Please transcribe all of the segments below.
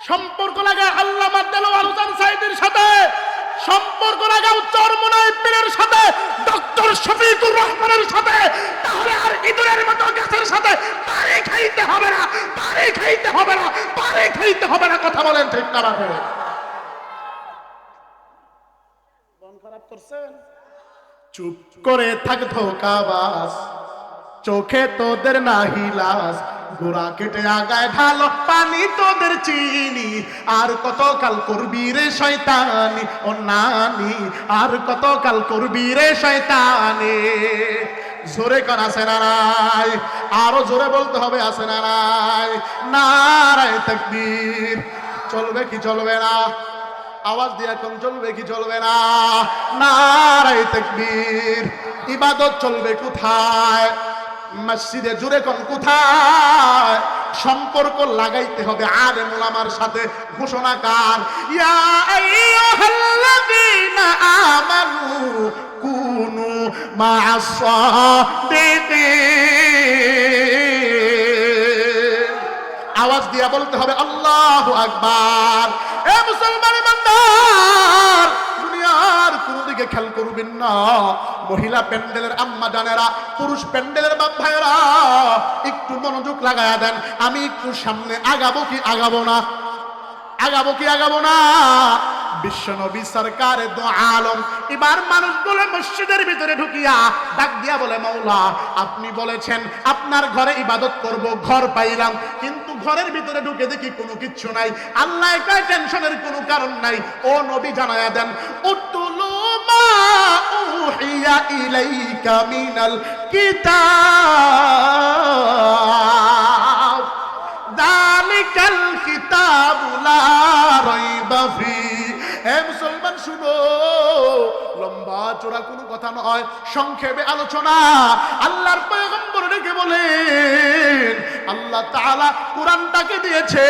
সম্পর্ক লাগায় আল্লাহ দেলোয়ার সাইদের সাথে। সম্পর্ক লাগাও চরমনাই পীরের সাথে, ডক্টর শফিকুর রহমানের সাথে। তাহলে আর ইঁদুরের মতো গাছের সাথে পারে খাইতে হবে না পারে খাইতে হবে না পারে খাইতে হবে না, কথা বলেন ঠিক না মন চুপ করে থাক ধোকাবাস চোখে তোদের নাহি লাস গোড়া কেটে আগায় ঢালো, পানি তোদের চিনি। আর কত কাল করবি রে শয়তানি? ও নানি, আর কত কাল করবি রে শয়তানি? জোরে কর, আছে না নাই? আরও জোরে বলতে হবে, আছে না নাই? নারায় তাকবীর। চলবে কি চলবে না? আওয়াজ দিয়ে এখন, চলবে কি চলবে না? নারায় তাকবীর। ইবাদত চলবে কোথায়? মসজিদে জুড়ে কোন, কোথায়? সম্পর্ক লাগাইতে হবে আলেম ওলামার সাথে। ঘোষণা কার? কুনু আওয়াজ দিয়া বলতে হবে, আল্লাহ আকবার। এ মুসলমান দুনিয়ার কোন দিকে খেয়াল করবেন না। মহিলা প্যান্ডেলের আম্মা জানেরা, পুরুষ প্যান্ডেলের বাপ ভাইয়েরা, একটু মনোযোগ লাগায়া দেন। আমি একটু সামনে আগাবো কি আগাবো না? আগাবো কি আগাবো না? বিশ্ব নবী সরকার দো আলম, এবার মসজিদের ভিতরে ঢুকিয়া ডাক দিয়া বলে, মাওলা, আপনি বলেছেন আপনার ঘরে ইবাদত করব, ঘর পাইলাম, কিন্তু ঘরের ভিতরে ঢুকে দেখি কোনো কিচ্ছু নাই। আল্লাহ টেনশনের কোনো কারণ নাই। ও নবী জানায়া দেন উতুলু মা أوحي إليك من الكتاب ذلك الكتاب لا ريب فيه হে শুনো। লম্বা চোরা কোনো কথা নয়, সংক্ষেপে আলোচনা। আল্লাহর পয়গম্বর বলেন, আল্লাহ তাআলা কোরআনটাকে দিয়েছে,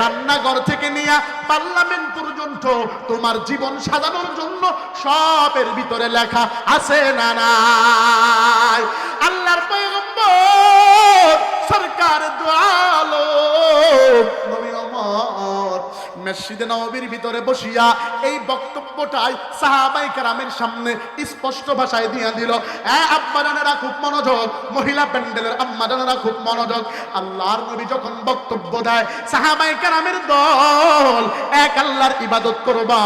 রান্নাঘর থেকে নিয়ে পার্লামেন্ট পর্যন্ত তোমার জীবন সাজানোর জন্য সবের ভিতরে লেখা আছে না নাই? আল্লাহর সরকার দোয়ালো, নবী মসজিদে নববীর ভিতরে বসিয়া এই বক্তব্যটাই সাহাবাই কারামের সামনে স্পষ্ট ভাষায় দিয়া দিল। এ আব্বা জানেরা, খুব মনোযোগ। মহিলা প্যান্ডেলের আম্মা জানেরা, খুব মনোযোগ। আল্লাহর নবী যখন বক্তব্য দেয়, সাহাবাই কারামের দল এক আল্লাহর ইবাদত করবা,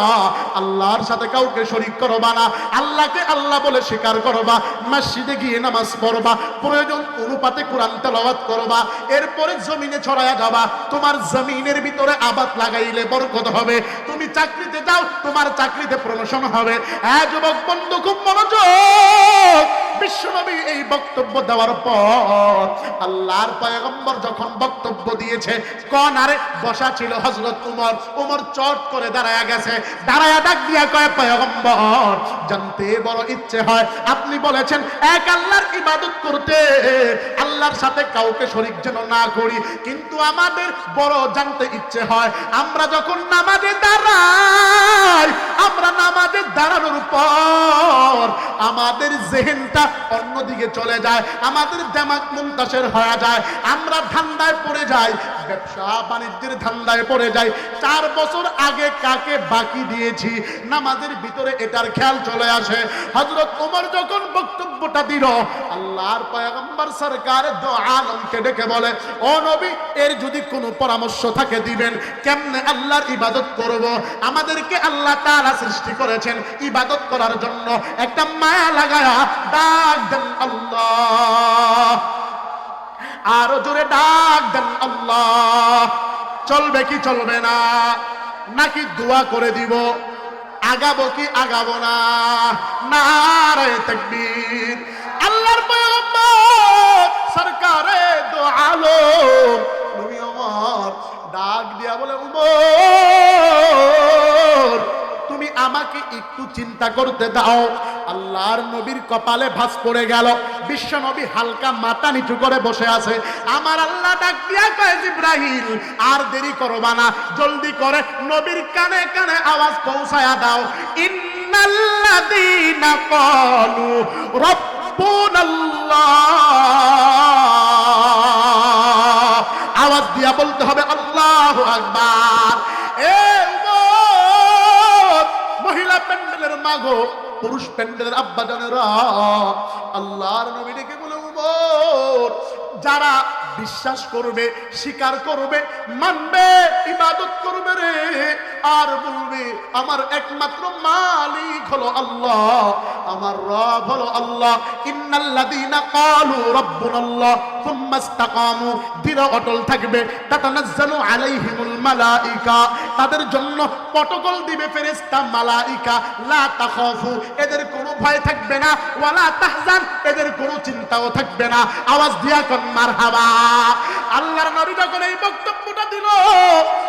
আল্লাহর সাথে কাউকে শরিক করবা না, আল্লাহকে আল্লাহ বলে স্বীকার করবা, মসজিদে গিয়ে নামাজ পড়বা, প্রয়োজন অনুপাতে কোরআন তেলাওয়াত করবা, এরপরে জমিনে ছড়ায়া যাবা, তোমার জমিনের ভিতরে আবাদ লাগাইলে বরকত হবে। তুমি চাকরিতে যাও, তোমার চাকরিতে প্রমোশন হবে। হ্যাঁ যুবক বন্ধু, খুব মনোযোগ। বিশ্বনবী এই বক্তব্য দেওয়ার পর আল্লাহর পয়গম্বর যখন বক্তব্য দিয়েছে, কোন আরে বসা ছিল হযরত উমর। উমর চট করে দাঁড়ায়া গেছে। দাঁড়ায়া ডাক দিয়া কয়, পয়গম্বর, জানতে বড় ইচ্ছে হয়। আপনি বলেছেন, এক আল্লাহর ইবাদত করতে আল্লাহর সাথে কাউকে শরীক যেন না করি। কিন্তু আমাদের বড় জানতে ইচ্ছে হয়। আমরা নামাজে দাঁড়াই, আমরা নামাজে দাঁড়ানোর পর আমাদের জেহেনটা অন্যদিকে চলে যায়, আমাদের জামাত মুন্তাসের হয়ে যায়, আমরা ধান্দায় পড়ে যাই, ব্যবসা বাণিজ্যের ধান্দায় পড়ে যাই। চার বছর আগে কাকে বাকি দিয়েছি? নামাজের ভিতরে এটার খেয়াল চলে আসে। হজরত ওমর যখন বক্তব্যটা দিল, আল্লাহর পয়গম্বর সরকার আলমকে ডেকে বলে, ও নবী, এর যদি কোনো পরামর্শ থাকে দিবেন, কেমনে আল্লাহর ইবাদত করব। আমাদেরকে আল্লাহ তাআলা সৃষ্টি করেছেন ইবাদত করার জন্য। একটা মায়া লাগায়া ডাক দেন আল্লাহ। আরও জোরে ডাক দেন আল্লাহ। চলবে কি চলবে না? নাকি দোয়া করে দিব? আগাবো কি আগাবো না? নারায় তাকবীর। আল্লাহর পয়গম্বর, সরকারে দো আলম নবী আমার ডাক দিয়া বলে, উমর, তুমি আমাকে একটু চিন্তা করতে দাও। আল্লাহর নবীর কপালে ভাস পড়ে গেল। বিশ্ব নবী হালকা মাথা নিচু করে বসে আছে। আমার আল্লাহ ডাক দিয়া কয় ইব্রাহিম আর দেরি করবা না। জলদি করে নবীর কানে কানে আওয়াজ পৌঁছায়া দাও। ইন্নাল্লাযীনা ক্বালু, রাব্বুনাল্লাহ। দিয়া বলতে হবে, আল্লাহ আকবার। এ মহিলা প্যান্ডেলের মাগো পুরুষ প্যান্ডেলের আব্বা জানেরা, আল্লাহর নবী বলে যারা বিশ্বাস করবে, স্বীকার করবে, মানবে, ইবাদত করবে রে। আর বলবে, আমার একমাত্র মালিক হলো আল্লাহ, আমার রব হলো আল্লাহ। ইন্নাল্লাযীনা ক্বালু রাব্বুনাল্লাহ থুম্মা ইসতাকামু। দৃঢ় অটল থাকবে। তাতানাজ্জালু আলাইহিমুল মালাইকা। তাদের জন্য প্রটোকল দিবে ফেরেশতা মালাইকা। লা তাখাফু, এদের কোনো ভয় থাকবে না। ওয়ালা তাহজান, এদের কোনো চিন্তাও থাকবে না। আওয়াজ দিয়া কন, মারহাবা। আল্লাহর নবী যখন এই বক্তব্যটা দিল,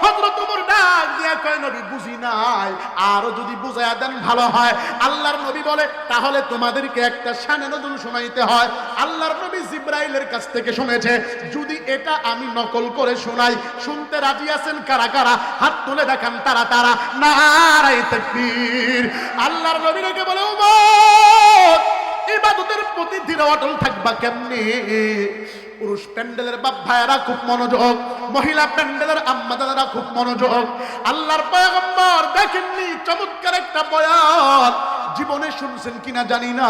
হযরত ওমর ডাক দিয়া কয়, নবী, বুঝি নাই। আরও যদি বুঝায়া দেন, ভালো হয়। আল্লাহর নবী বলে, তাহলে তোমাদেরকে একটা শানে নজুল শোনাইতে হয়। আল্লাহর নবী জিব্রাইলের কাছ থেকে শুনেছে, যদি এটা আমি নকল করে শোনাই, শুনতে রাজি আছেন কারা কারা? হাত তুলে দেখান তারা তারা। নারায় তাকবীর। আল্লাহর নবী রেখে বলে উমর ইবাদতের প্রতি দৃঢ় অটল থাকবা কেমনি? পুরুষ প্যান্ডেলের বাপ ভাইয়েরা খুব মনোযোগ, মহিলা প্যান্ডেলের আম্মা দাদারা খুব মনোযোগ। আল্লাহর পয়গম্বর দেখেননি, চমৎকার একটা বয়ান। জীবনে শুনছেন কিনা জানি না।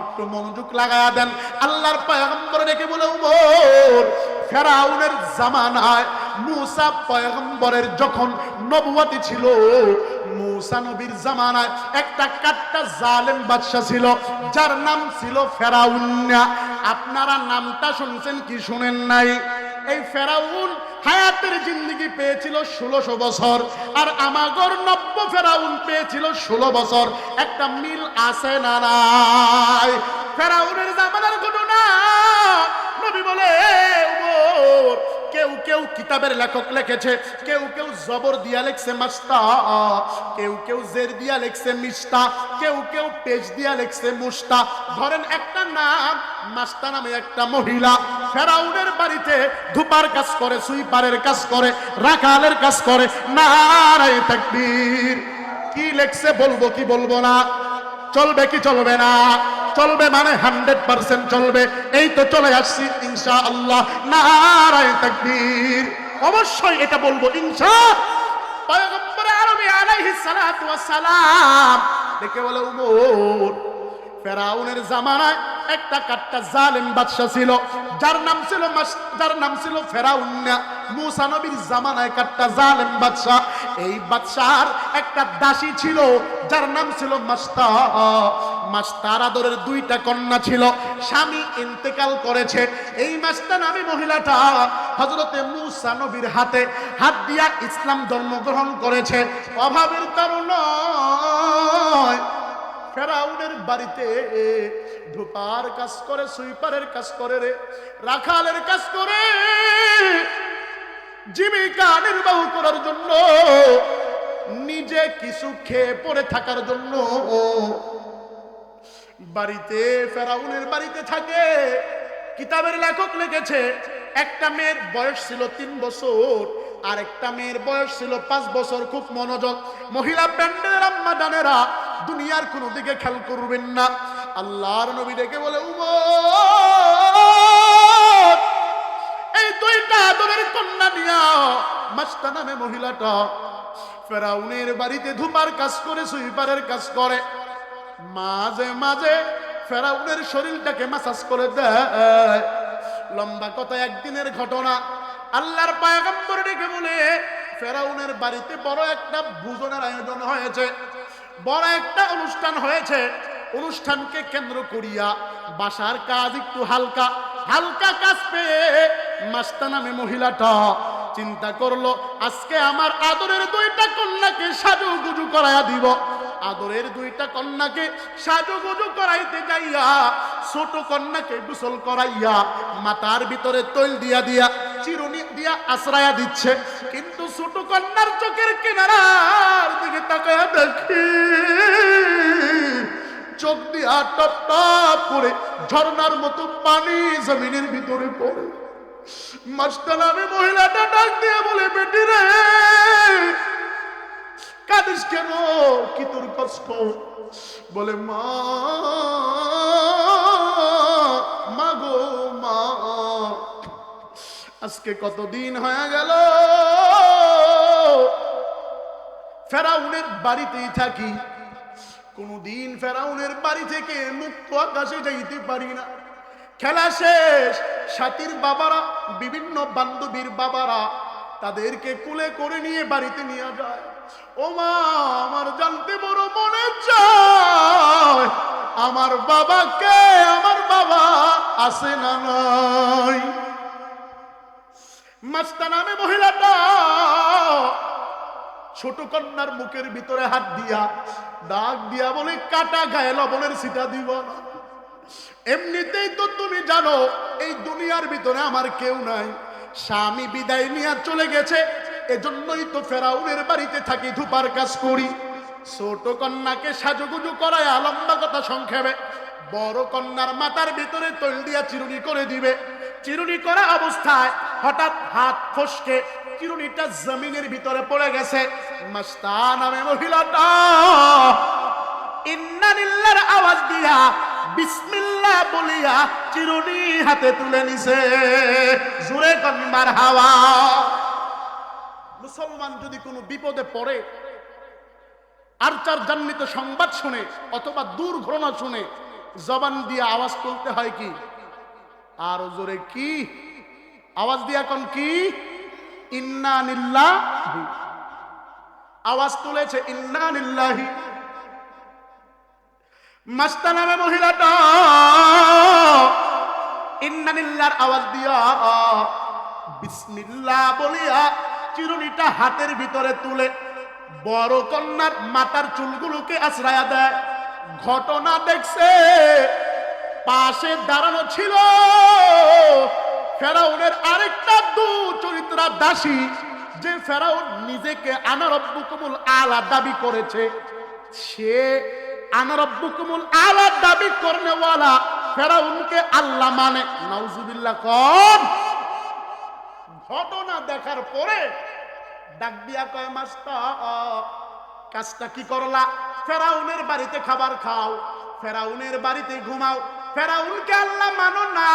একটু মনোযোগ লাগায়া দেন। আল্লাহর পয়গম্বর ডেকে বলে, উমর, ফেরাউনের জামানায় মুসা পয়গম্বরের যখন নবুয়াতি ছিল, মুসা নবীর জামানায় একটা কাট্টা জালেম ছিল, যার নাম ছিল ফেরাউন্না। আপনারা নামটা শুনছেন কি শুনেন নাই? এই ফেরাউন হায়াতের জিন্দিগি পেয়েছিল ষোলোশো বছর, আর আমাগর নব্য ফেরাউন পেয়েছিল ষোলো বছর। একটা মিল আছে না নাই? ফেরাউনের জামানার ঘটনা নবী বলে কেউ কেউ কিতাবের লেখক লিখেছে, কেউ কেউ জবর দিয়া লেখছে মাস্তা, কেউ কেউ জের দিয়া লেখছে মিস্তা কেউ কেউ পেজ দিয়া লেখছে মুস্তা ধরেন একটা নাম, মাস্তা নামে একটা মহিলা, ফেরাউনের বাড়িতে ধুপার কাজ করে, সুইপারের কাজ করে, রাখালের কাজ করে, নারায় তাকবীর। কি লেখছে বলব কি বলব না? চলবে কি চলবে না? চলবে মানে হান্ড্রেড পার্সেন্ট চলবে। এই তো চলে আসছি ইনশা আল্লাহ নারায় তাকবীর। অবশ্যই এটা বলব, ইনশা একটা কাট্টা ছিল। যার নাম ছিল যার নাম ছিল ফেরাউন্না জামানায় এই একটা দাসী ছিল, যার নাম ছিল মাস্তা মাস্তার আদরের দুইটা কন্যা ছিল, স্বামী ইন্তেকাল করেছে। এই মাস্তা নামে মহিলাটা হজরতে মুসা নবীর হাতে হাত দিয়া ইসলাম জন্মগ্রহণ করেছে। অভাবের কারণ ফেরাউনের বাড়িতে ধোপার কাজ করে, সুইপারের কাজ করে রে, রাখালের কাজ করে, জীবিকা নির্বাহ করার জন্য, নিজে কিছু খেয়ে পড়ে থাকার জন্য বাড়িতে, ফেরাউনের বাড়িতে থাকে। কিতাবের লেখক লিখেছে, একটা মেয়ের বয়স ছিল তিন বছর, আর একটা মেয়ের বয়স ছিল পাঁচ বছর। খুব মনোযোগ। মহিলা প্যান্ডেলের আম্মা জানেরা দুনিয়ার কোনো দিকে খেয়াল করবেন না। আল্লাহর নবী ডেকে বলে, উমর, এই দুইটা আদরের কন্যা নিয়া মাস্তা নামে মহিলাটা ফেরাউনের বাড়িতে ধুমার কাজ করে, সুইপারের কাজ করে। মাঝে মাঝে ফেরাউনের শরীরটাকে মাসাজ করে দেয়। লম্বা কথা, একদিনের ঘটনা। আল্লাহর পায়গম্বর ডেকে বলে, ফেরাউনের বাড়িতে বড় একটা ভোজনের আয়োজন হয়েছে। বড় একটা অনুষ্ঠান হয়েছে। অনুষ্ঠানকে কেন্দ্র করিয়া বাসার কাজ একটু হালকা। হালকা কাজ পেয়ে মাস্তা নামে মহিলাটা চিন্তা করল, আজকে আমার আদরের দুইটা কন্যাকে সাজু গুজু করাইয়া দিব। আদরের দুইটা কন্যাকে সাজুগুজু করাইতে যাইয়া, ছোট কন্যাকে গোসল করাইয়া, মাথার ভিতরে তৈল দিয়া দিয়া, চিরুনি দিয়া আশ্রয়া দিচ্ছে। কিন্তু ছোট কন্যার চোখের কিনারার দিকে তাকায় দেখি, চোখ দিয়া টপ টপ করে ঝর্ণার মতো পানি জমিনের ভিতরে পড়ে। মাস্টার আমি মহিলাটা ডাক দিয়ে বলে, বেটি রে, কাঁদিস কেন? কি তোর কষ্ট? বলে, মা মা গো, মা, আজকে কতদিন হয়ে গেল? ফেরাউনের বাড়িতেই থাকি। কোনদিন ফেরাউনের বাড়ি থেকে মুক্ত আকাশে যাইতে পারি না। খেলা শেষ। সাথীর বাবারা, বিভিন্ন বান্ধবীর বাবারা তাদেরকে কুলে করে নিয়ে বাড়িতে নিয়ে যায়। ও মা, আমার জানতে বড় মনে চায়, আমার বাবাকে আমার বাবা আসে না নাই? মাস্তা নামে মহিলাটা ছোট কন্যার মুখের ভিতরে হাত দিয়া ডাক দিয়া বলে কাটা গায়ে লবণের সিটা দিব না। এমনিতেই তো তুমি জানো, এই দুনিয়ার ভিতরে আমার কেউ নাই। স্বামী বিদায় নিয়ে চলে গেছে, এজন্যই তো ফেরাউনের বাড়িতে থাকি, ধুপার কাজ করি। ছোট কন্যাকে সাজুগুজু করায় লম্বা কথা সংক্ষেপে, বড় কন্যার মাথার ভিতরে তৈল দিয়া চিরুনি করে দিবে। চিরুনি করা অবস্থায় হঠাৎ হাত ফসকে, চিরুনিটা জমিনের ভিতরে পড়ে গেছে। মাস্তা নামে মহিলাটা ইন্নানিল্লার আওয়াজ দিয়া বিসমিল্লাহ বলিয়া চিরুনি হাতে তুলে নিছে। জুরে কন্যার হাওয়া মুসলমান যদি কোনো বিপদে পড়ে আর চার জান্নিত সংবাদ শুনে অথবা দুর্ঘটনা শুনে জবান দিয়ে আওয়াজ তুলতে হয় কি? আর জোরে কি? আওয়াজ দিয়া কোন কি? ইন্না আওয়াজ তুলেছে, ইন্না নিল্লাহি। মাস্তা নামে মহিলাটা। ইন্নানিল্লার আওয়াজ দিয়া বিসমিল্লাহ বলিয়া চিরুনিটা হাতের ভিতরে তুলে বড় কন্যার মাথার চুলগুলোকে আশ্রয়া দেয়। ঘটনা দেখছে, পাশে দাঁড়ানো ছিল ফেরাউনের আরেকটা দু চরিত্রা দাসী, যে ফেরাউন নিজেকে আনারব্বুকুমুল আলা দাবি করেছে। সে দাবি ফেরাউনকে মানে ঘটনা দেখার পরে কাজটা কি করলা? ফেরাউনের বাড়িতে খাবার খাও, ফেরাউনের বাড়িতে ঘুমাও। ফেরাউনকে আল্লাহ মানো না,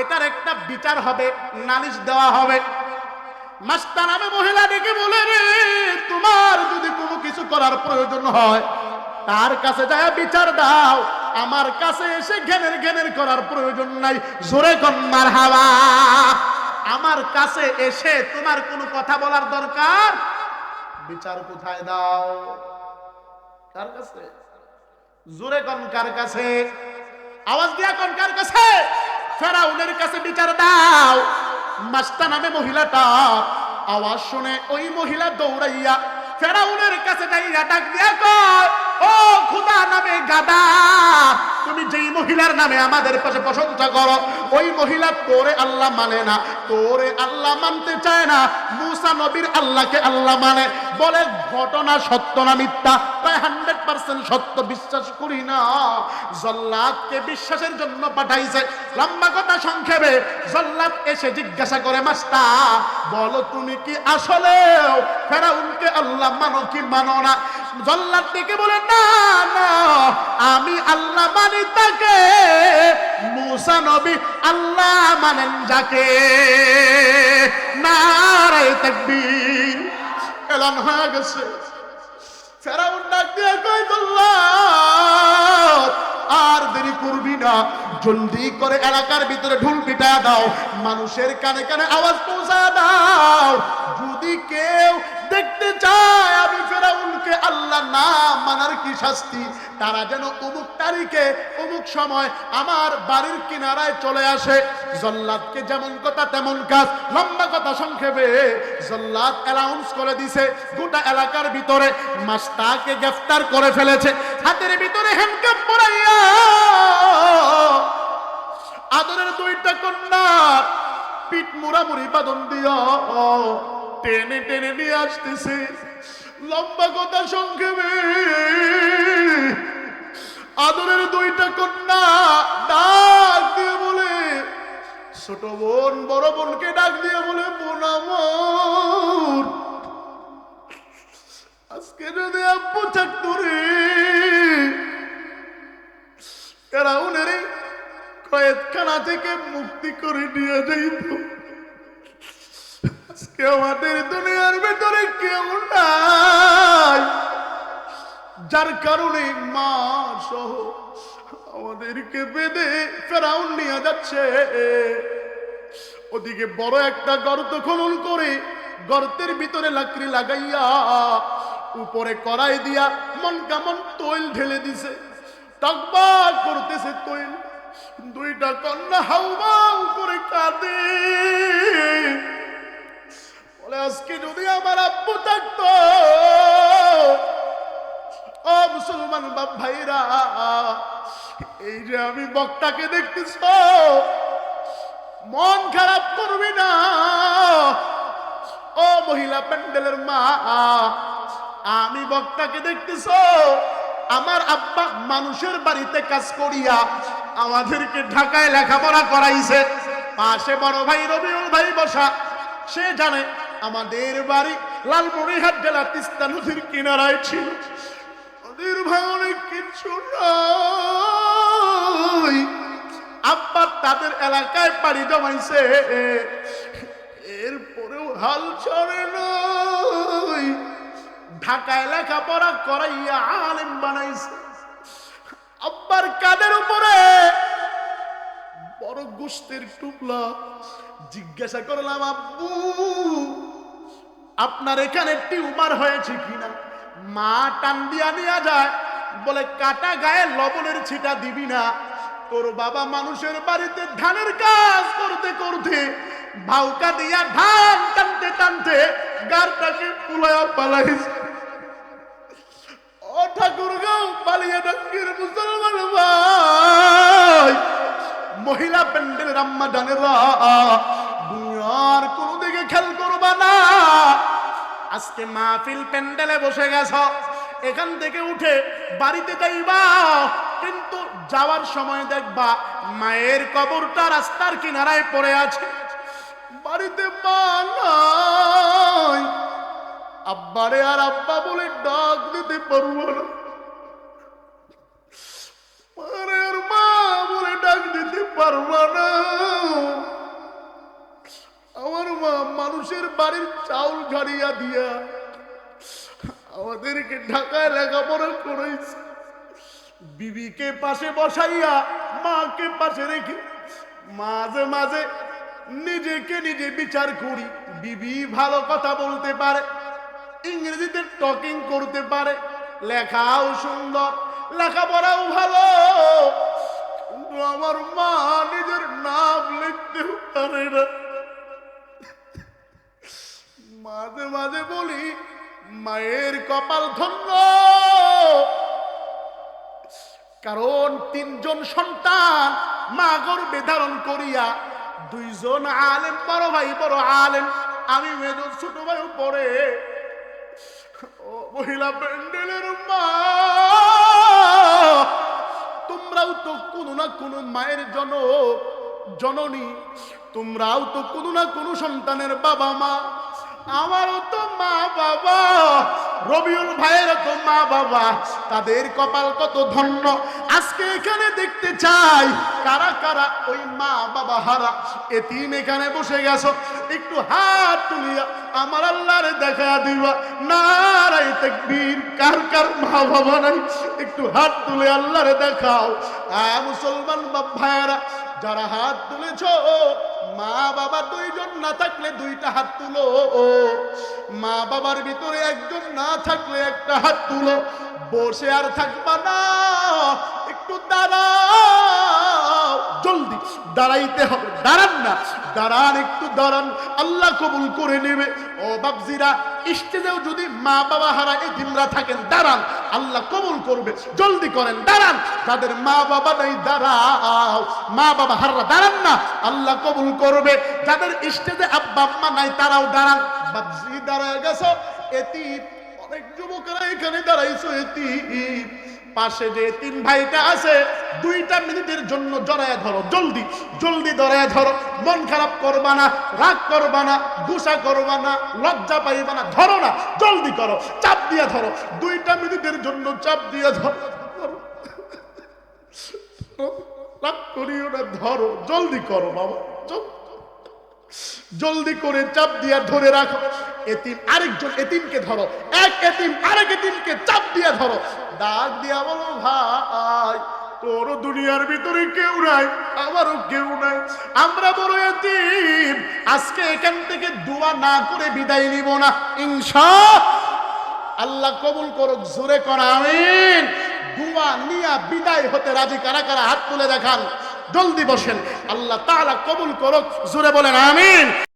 এটার একটা বিচার হবে, নালিশ দেওয়া হবে। মাস্টার, আমি মহিলা ডেকে বলে রে, তোমার যদি কোনো কিছু করার প্রয়োজন হয় তার কাছে যায় বিচার দাও। আমার কাছে এসে ঘেনের ঘেনের করার প্রয়োজন নাই। জোরে কন্যার হাওয়া আমার কাছে এসে তোমার কোনো কথা বলার দরকার? বিচার কোথায় দাও? কার কাছে? জোরে কন, কার কাছে? আওয়াজ দিয়া কন, কার কাছে? ফেরাউনের কাছে বিচার দাও। মাস্তা নামে মহিলাটা, আওয়াজ শুনে ওই মহিলা দৌড়াইয়া ফেরাউনের কাছে যাইয়া ডাক দিয়া কয় ও খুদা নামে গাদা, তুমি যেই মহিলার নামে আমাদের পাশে প্রশংসা করো, ওই মহিলা তোরে আল্লাহ মানে না, তোরে আল্লাহ মানতে চায় না। মুসা নবীর আল্লাহকে আল্লাহ মানে। বলে, ঘটনা সত্য না মিথ্যা? প্রায় হান্ড্রেড পার্সেন্ট সত্য বিশ্বাস করি না। জল্লাদকে বিশ্বাসের জন্য পাঠাইছে। লম্বা কথা সংক্ষেপে, জল্লাদ এসে জিজ্ঞাসা করে, মাস্তা, বলো তুমি কি আসলেও ফেরাউনকে আল্লাহ মানো কি মানো না? জল্লাদ থেকে বলে, না না, আমি আল্লাহ মানি তাকে, মুসা নবী আল্লাহ মানেন যাকে। নারায় তাকবীর এলান হয়ে গেছে। ফেরাউন ডাক দিয়ে কই আর দেরি করবি না। জলদি করে এলাকার ভিতরে ঢুল পিটা দাও। মানুষের কানে কানে আওয়াজ পৌঁছা দাও। যদি কেউ দেখতে চায় আমি ফেরাউনকে আল্লাহ না মানার কি শাস্তি? তারা যেন অমুক তারিখে, অমুক সময় আমার বাড়ির কিনারায় চলে আসে। জল্লাদকে যেমন কথা, তেমন কাজ। লম্বা কথা সংক্ষেপে, জল্লাদ অ্যালাউন্স করে দিছে গোটা এলাকার ভিতরে। মাস্তাকে গ্রেফতার করে ফেলেছে। হাতের ভিতরে হ্যান্ডকাপ পরাইয়া আদরের দুইটা কন্যা পিঠ মুড়ামুড়ি বাদন দিয়া টেনে টেনে নিয়ে আসতেছে। লম্বা কথা সংক্ষেপে। আদরের দুইটা কন্যা ডাক দিয়ে বলে, ছোট বোন, বড় বোনকে ডাক দিয়ে বলে, বোন আমার, আজকে যদি আব্বু থাকতো রে ফেরাউনের এই কয়েকখানা থেকে মুক্তি করে নিয়ে যাইত। আজকে আমাদের দুনিয়ার ভেতরে কেউ নাই। যার কারণে মা সহ আমাদেরকে বেঁধে ফেরাউন নিয়ে যাচ্ছে। ওদিকে বড় একটা গর্ত খনন করে গর্তের ভিতরে লাকড়ি লাগাইয়া উপরে কড়াই দিয়া মন কেমন তৈল ঢেলে দিছে। টকবা করতেছে তৈল। দুইটা কন্যা হাউমাউ করে কাঁদে। বলে, আজকে যদি আমার আব্বু থাকতো, ও মুসলমান বাপ ভাইরা, এই যে আমি বক্তাকে দেখতেছ, মন খারাপ করবি না। ও মহিলা প্যান্ডেলের মা, আমি বক্তাকে দেখতেছ, আমার আব্বা মানুষের বাড়িতে কাজ করিয়া আমাদেরকে ঢাকায় লেখাপড়া করাইছে। পাশে বড় ভাই রবিউল ভাই বসা, সে জানে আমাদের বাড়ি লালমনিরহাট জেলা তিস্তা নদীর কিনারায় ছিল। নদীর ভাই অনেক কিছু নাই। আব্বা তাদের এলাকায় পাড়ি জমাইছে। এরপরেও হাল ছাড়ে নাই। ঢাকায় লেখাপড়া করাইয়া আলেম বানাইছে। আব্বার কাদের উপরে বড় গোষ্ঠের টুকলা। জিজ্ঞাসা করলাম, আব্বু আপনার এখানে টিউমার হয়েছে কিনা? মা টান দিয়া নিয়ে যায়, বলে, কাটা গায়ে লবণের ছিটা দিবি না। তোর বাবা মানুষের বাড়িতে ধানের কাজ করতে করতে ভাউকা দিয়া ধান টানতে টানতে গারটাকে পুলায়া পালাইছে। ও ঠাকুর গাও পালিয়ে ডাকির মুসলমান ভাই, মহিলা প্যান্ডেল রাম্মা জানেরা দুনিয়ার কোন দিকে খেয়াল করবা না। আজকে মাহফিল প্যান্ডেলে বসে গেছ, এখান থেকে উঠে বাড়িতে যাইবা, কিন্তু যাওয়ার সময় দেখবা মায়ের কবরটা রাস্তার কিনারায় পড়ে আছে। বাড়িতে আব্বারে আর আব্বা বলে ডাক দিতে পারব না। আরে আর মা বলে ডাক দিতে পারব না। আমার মা মানুষের বাড়ির চাউল ঝাড়িয়া দিয়া আমাদেরকে ঢাকায় লেখাপড়া করেছে বিবিকে পাশে বসাইয়া, মাকে পাশে রেখে মাঝে মাঝে নিজেকে নিজে বিচার করি। বিবি ভালো কথা বলতে পারে, ইংরেজিতে টকিং করতে পারে, লেখাও সুন্দর, লেখাপড়াও ভালো। আমার মা মাঝে মাঝে বলি, মায়ের কপাল ধন্য কারণ তিনজন সন্তান মা গর্বে ধারণ করিয়া দুইজন আলেম, বড় ভাই, বড় আলেম। আমি মেজ ছোট ভাই পরে। মহিলা প্যান্ডেলের মা, তোমরাও তো কোনো না কোনো মায়ের জন, জননী, তোমরাও তো কোনো না কোনো সন্তানের বাবা মা আমারও তো মা বাবা। রবিউল ভাইয়ের তো মা বাবা। তাদের কপাল কত ধন্য। আজকে এখানে দেখতে চাই, কারা কারা ওই মা বাবা হারা। এতিম এখানে বসে গেছো। একটু হাত তুলিয়া আমার আল্লাহরে দেখা দিবা। নারাই তাকবীর, কার কার মা বাবা নাই? একটু হাত তুলে আল্লাহরে দেখাও। আ মুসলমান ভাইয়েরা যারা হাত তুলেছ, মা বাবা দুইজন না থাকলে দুইটা হাত তুলো। মা বাবার ভিতরে একজন না থাকলে একটা হাত তুলো। বসে আর থাকবা না, একটু দাঁড়াও। জলদি, দাঁড়াইতে হবে, দাঁড়ান না। দাঁড়ান, একটু দাঁড়ান। আল্লাহ কবুল করে নেবে। ও বাবজিরা স্টেজেও যদি মা বাবা হারা এতিমরা থাকেন, দাঁড়ান। আল্লাহ কবুল করবে। জলদি করেন, দাঁড়ান। তাদের মা বাবা নেই, দাঁড়াও। মা বাবা হাররা, দাঁড়ান না। আল্লাহ কবুল করবে। যাদের স্টেজে আব্বা আম্মা নাই, তারাও দাঁড়ান। বাবজি দাঁড়ায় গেছো। এতিম, অনেক যুবকেরা এখানে দাঁড়াইছো, এতিম। পাশে যে তিন ভাইটা আছে, দুইটা মিনিটের জন্য জড়ায় ধরো, জলদি জলদি ধরায় ধরো। মন খারাপ করবা না, রাগ করবা না, গুসা করবা না, লজ্জা পাইবা না, ধরো না, জলদি করো, চাপ দিয়ে ধরো। দুইটা মিনিটের জন্য চাপ দিয়ে ধরো। রাগ করিও না, ধরো, জলদি করো বাবা জলদি করে চাপ দিয়া ধরে রাখো। এতিম আরেকজন এতিমকে ধরো। এক এতিম আরেক এতিমকে চাপ দিয়া ধরো। ডাক দিয়া বলো, ভাই, তোর দুনিয়ার ভিতরে কেউ নাই, আমারও কেউ নাই। আমরা বড় এতিম, আজকে এখান থেকে দোয়া না করে বিদায় নিব না। ইনশা আল্লাহ কবুল করুক, জোরে করা, আমিন। দুয়া নিয়া বিদায় হতে রাজি কারা কারা? হাত তুলে দেখান, জলদি বসেন। আল্লাহ তাআলা কবুল করুক, জোরে বলেন, আমিন।